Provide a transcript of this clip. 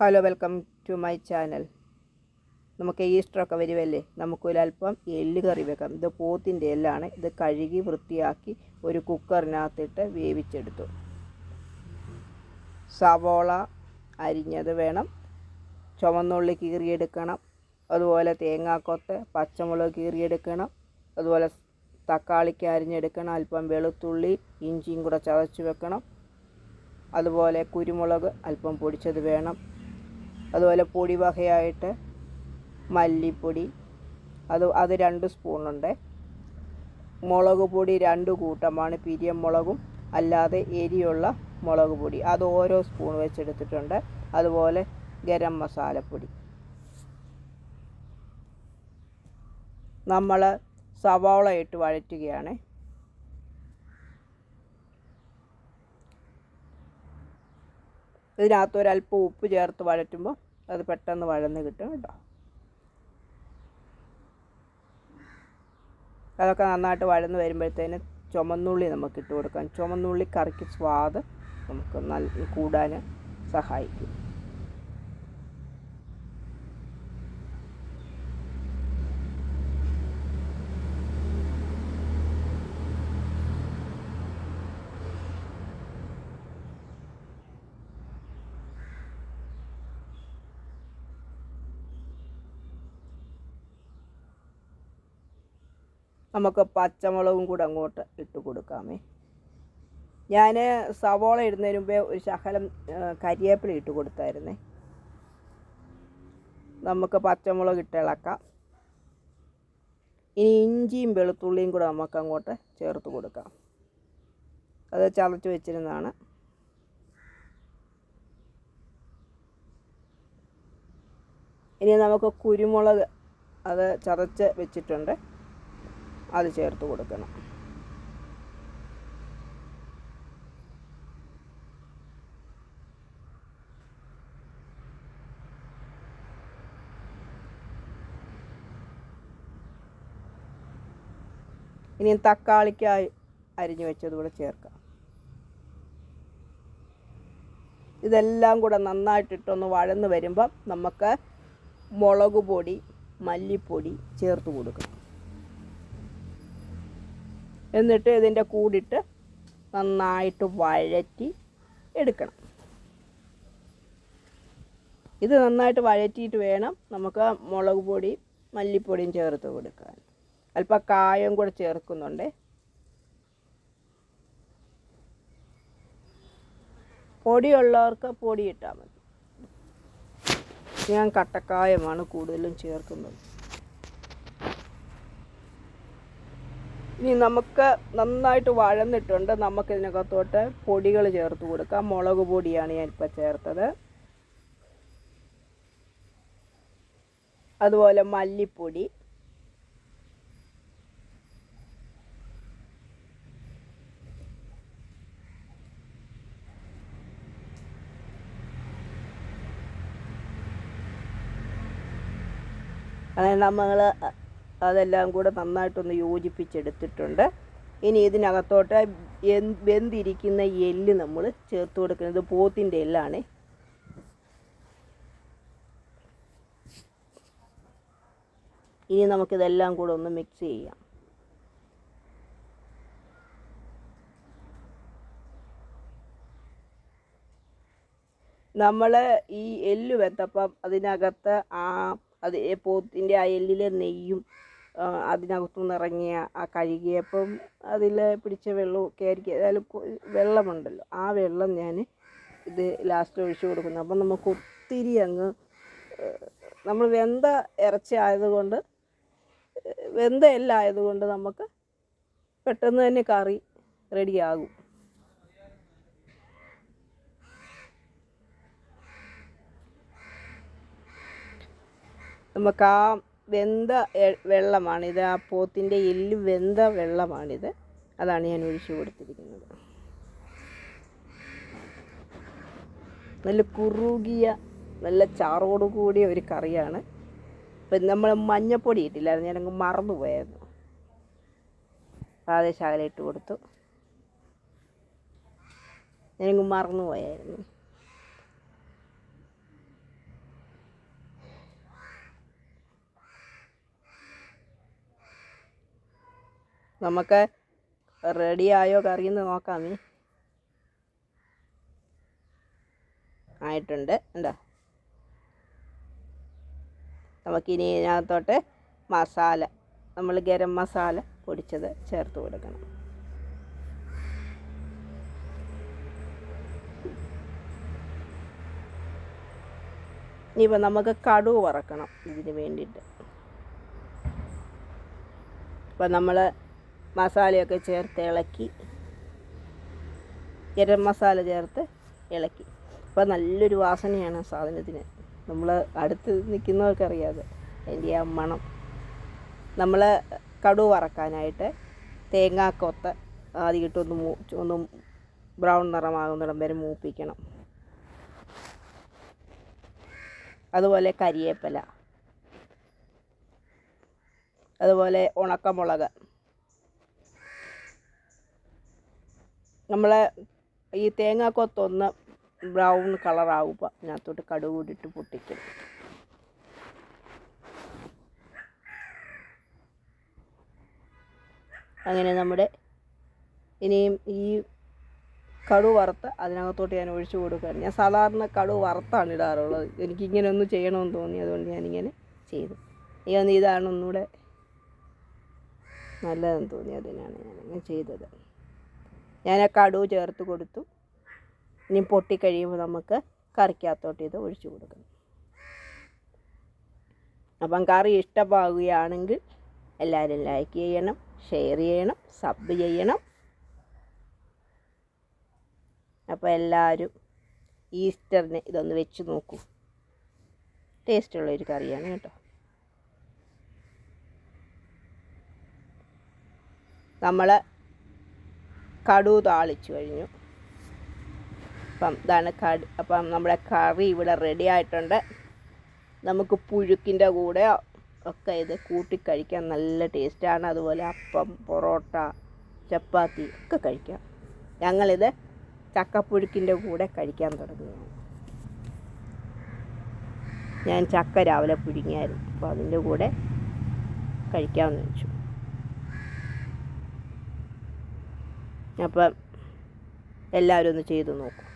Hello welcome to my channel നമുക്ക് ഈസ്റ്ററൊക്കെ വരുമല്ലേ നമുക്കൊരല്പം എല്ല് കറി വെക്കാം. ഇത് പോത്തിന്റെ എല്ലാണ് ഇത് കഴുകി വൃത്തിയാക്കി ഒരു കുക്കറിനകത്തിട്ട് വേവിച്ചെടുത്തു. സവോള അരിഞ്ഞത് വേണം. ചുവന്നുള്ളി കീറിയെടുക്കണം. അതുപോലെ തേങ്ങാക്കൊത്ത് പച്ചമുളക് കീറിയെടുക്കണം. അതുപോലെ തക്കാളിക്ക് അരിഞ്ഞെടുക്കണം. അല്പം വെളുത്തുള്ളി ഇഞ്ചിയും കൂടെ ചതച്ച് വെക്കണം. അതുപോലെ കുരുമുളക് അല്പം പൊടിച്ചത് വേണം. അതുപോലെ പൊടി വകയായിട്ട് മല്ലിപ്പൊടി അത് അത് രണ്ട് സ്പൂണുണ്ട്. മുളക് പൊടി രണ്ട് കൂട്ടമാണ് പിരിയം മുളകും അല്ലാതെ എരിയുള്ള മുളക് പൊടി. അത് ഓരോ സ്പൂൺ വെച്ചെടുത്തിട്ടുണ്ട്. അതുപോലെ ഗരം മസാലപ്പൊടി. നമ്മൾ സവാള ഇട്ട് വഴറ്റുകയാണ്. ഇതിനകത്തൊരല്പം ഉപ്പ് ചേർത്ത് വഴറ്റുമ്പോൾ അത് പെട്ടെന്ന് വഴന്ന് കിട്ടും കേട്ടോ. അതൊക്കെ നന്നായിട്ട് വഴന്ന് വരുമ്പോഴത്തേന് ചുമന്നുള്ളി നമുക്ക് ഇട്ട് കൊടുക്കാം. ചുമന്നുള്ളി കറിക്ക് സ്വാദ് നമുക്ക് നല്ല കൂടാൻ സഹായിക്കും. നമുക്ക് പച്ചമുളകും കൂടെ അങ്ങോട്ട് ഇട്ട് കൊടുക്കാമേ. ഞാൻ സവോള ഇടുന്നതിന് മുമ്പേ ഒരു ശകലം കരിയേപ്പില ഇട്ട് കൊടുത്തായിരുന്നേ. നമുക്ക് പച്ചമുളക് ഇട്ട് ഇളക്കാം. ഇനി ഇഞ്ചിയും വെളുത്തുള്ളിയും കൂടെ നമുക്ക് അങ്ങോട്ട് ചേർത്ത് കൊടുക്കാം. അത് ചതച്ച് വെച്ചിരുന്നതാണ്. ഇനി നമുക്ക് കുരുമുളക് അത് ചതച്ച് വെച്ചിട്ടുണ്ട്. അത് ചേർത്ത് കൊടുക്കണം. ഇനി തക്കാളിക്കായി അരിഞ്ഞു വെച്ചത് കൂടെ ചേർക്കാം. ഇതെല്ലാം കൂടെ നന്നായിട്ടിട്ടൊന്ന് വഴന്ന് വരുമ്പം നമുക്ക് മുളക് പൊടി മല്ലിപ്പൊടി ചേർത്ത് കൊടുക്കണം. എന്നിട്ട് ഇതിന്റെ കൂടിട്ട് നന്നായിട്ട് വഴറ്റി എടുക്കണം. ഇത് നന്നായിട്ട് വഴറ്റിയിട്ട് വേണം നമുക്ക് മുളക് പൊടി മല്ലിപ്പൊടിയും ചേർത്ത് കൊടുക്കാൻ. അല്പം കായം കൂടെ ചേർക്കുന്നുണ്ട്. പൊടിയുള്ളവർക്ക് പൊടി ഇട്ടാൽ മതി. ഞാൻ കട്ടക്കായമാണ് കൂടുതലും ചേർക്കുന്നത്. ഇനി നമുക്ക് നന്നായിട്ട് വഴന്നിട്ടുണ്ട്. നമുക്ക് ഇതിനകത്തോട്ട് പൊടികൾ ചേർത്ത് കൊടുക്കാം. മുളക് പൊടിയാണ് ഞാനിപ്പോൾ ചേർത്തത്. അതുപോലെ മല്ലിപ്പൊടി. അങ്ങനെ നമ്മൾ അതെല്ലാം കൂടെ നന്നായിട്ടൊന്ന് യോജിപ്പിച്ചെടുത്തിട്ടുണ്ട്. ഇനി ഇതിനകത്തോട്ട് വെന്തിരിക്കുന്ന എല്ല് നമ്മൾ ചേർത്ത് കൊടുക്കുന്നത് പോത്തിന്റെ എല്ലാണ്. ഇനി നമുക്കിതെല്ലാം കൂടെ ഒന്ന് മിക്സ് ചെയ്യാം. നമ്മൾ ഈ എല്ല് വെത്തപ്പം അതിനകത്ത് ആ അത് പോത്തിന്റെ ആ എല്ലിലെ നെയ്യും അതിനകത്തുനിന്ന് ഇറങ്ങിയ ആ കഴുകിയപ്പം അതിൽ പിടിച്ച വെള്ളമൊക്കെ ആയിരിക്കും. അതായത് വെള്ളമുണ്ടല്ലോ. ആ വെള്ളം ഞാൻ ഇത് ലാസ്റ്റ് ഒഴിച്ചു കൊടുക്കുന്നു. അപ്പം നമുക്ക് ഒത്തിരി അങ്ങ് നമ്മൾ വെന്ത ഇറച്ചി ആയതുകൊണ്ട് വെന്ത എല്ലാം ആയതുകൊണ്ട് നമുക്ക് പെട്ടെന്ന് തന്നെ കറി റെഡിയാകും. നമുക്ക് ആ വെന്ത വെള്ളമാണിത്. ആ പോത്തിന്റെ എല്ല് വെന്ത വെള്ളമാണിത്. അതാണ് ഞാൻ ഒഴിച്ചു കൊടുത്തിരിക്കുന്നത്. നല്ല കുറുകിയ നല്ല ചാറോട് കൂടിയ ഒരു കറിയാണ്. ഇപ്പം നമ്മൾ മഞ്ഞപ്പൊടി ഇട്ടില്ലായിരുന്നു. ഞാനങ്ങ് മറന്നുപോയായിരുന്നു. പാതശാല ഇട്ട് കൊടുത്തു. ഞാനങ്ങ് മറന്നുപോയായിരുന്നു. നമുക്ക് റെഡി ആയോ കറിയെന്ന് നോക്കാമേ ആയിട്ടുണ്ട്. ഉണ്ടോ നമുക്കിനി ഇതിനകത്തോട്ട് മസാല നമ്മൾ ഗരം മസാല പൊടിച്ചത് ചേർത്ത് കൊടുക്കണം. ഇനിയിപ്പോൾ നമുക്ക് കടുവ് വറക്കണം ഇതിന് വേണ്ടിയിട്ട്. ഇപ്പം നമ്മൾ മസാലയൊക്കെ ചേർത്ത് ഇളക്കി. ഗരം മസാല ചേർത്ത് ഇളക്കി. അപ്പോൾ നല്ലൊരു വാസനയാണ് സാധനത്തിന്. നമ്മൾ അടുത്ത് നിൽക്കുന്നവർക്കറിയാതെ അതിന്റെ ആ മണം. നമ്മൾ കടു വറക്കാനായിട്ട് തേങ്ങാക്കൊത്ത് ആദ്യമായിട്ടൊന്ന് മൂ ഒന്ന് ബ്രൗൺ നിറമാകുന്നിടം വരെ മൂപ്പിക്കണം. അതുപോലെ കരിയേപ്പല. അതുപോലെ ഉണക്കമുളക്. നമ്മൾ ഈ തേങ്ങാക്കൊത്തൊന്ന് ബ്രൗൺ കളറാവുമ്പോൾ അതിനകത്തോട്ട് കടുക് ഇട്ടിട്ട് പൊട്ടിക്കും. അങ്ങനെ നമ്മുടെ ഇനിയും ഈ കടു വറുത്ത് അതിനകത്തോട്ട് ഞാൻ ഒഴിച്ചു കൊടുക്കുകയാണ്. ഞാൻ സാധാരണ കടു വറുത്താണ് ഇടാറുള്ളത്. എനിക്കിങ്ങനെ ഒന്ന് ചെയ്യണമെന്ന് തോന്നി അതുകൊണ്ട് ഞാനിങ്ങനെ ചെയ്തു. ഈ ഒന്ന് ഇതാണ് ഒന്നുകൂടെ നല്ലതെന്ന് തോന്നി അതിനാണ് ഞാൻ ഇങ്ങനെ ചെയ്തത്. ഞാൻ ആ കടുക് ചേർത്ത് കൊടുത്തു. ഇനി പൊട്ടിക്കഴിയുമ്പോൾ നമുക്ക് കറിക്കകത്തോട്ട് ഇത് ഒഴിച്ചു കൊടുക്കണം. അപ്പം കറി ഇഷ്ടമാകുകയാണെങ്കിൽ എല്ലാവരും ലൈക്ക് ചെയ്യണം ഷെയർ ചെയ്യണം സബ് ചെയ്യണം. അപ്പോൾ എല്ലാവരും ഈസ്റ്ററിന് ഇതൊന്ന് വെച്ച് നോക്കൂ. ടേസ്റ്റുള്ള ഒരു കറിയാണ് കേട്ടോ. നമ്മൾ കടു താളിച്ചു കഴിഞ്ഞു. അപ്പം ഇതാണ് കടി അപ്പം നമ്മുടെ കറി ഇവിടെ റെഡി ആയിട്ടുണ്ട്. നമുക്ക് പുഴുക്കിന്റെ കൂടെ ഒക്കെ ഇത് കൂട്ടി നല്ല ടേസ്റ്റാണ് അതുപോലെ അപ്പം പൊറോട്ട ചപ്പാത്തി ഒക്കെ കഴിക്കാം. ഞങ്ങളിത് ചക്കപ്പുഴുക്കിന്റെ കൂടെ കഴിക്കാൻ തുടങ്ങിയാണ് ഞാൻ ചക്ക രാവിലെ പുഴുങ്ങിയായിരുന്നു. അപ്പോൾ അതിന്റെ കൂടെ കഴിക്കാമെന്ന് വെച്ചു. അപ്പം എല്ലാവരും ഒന്ന് ചെയ്ത് നോക്കും.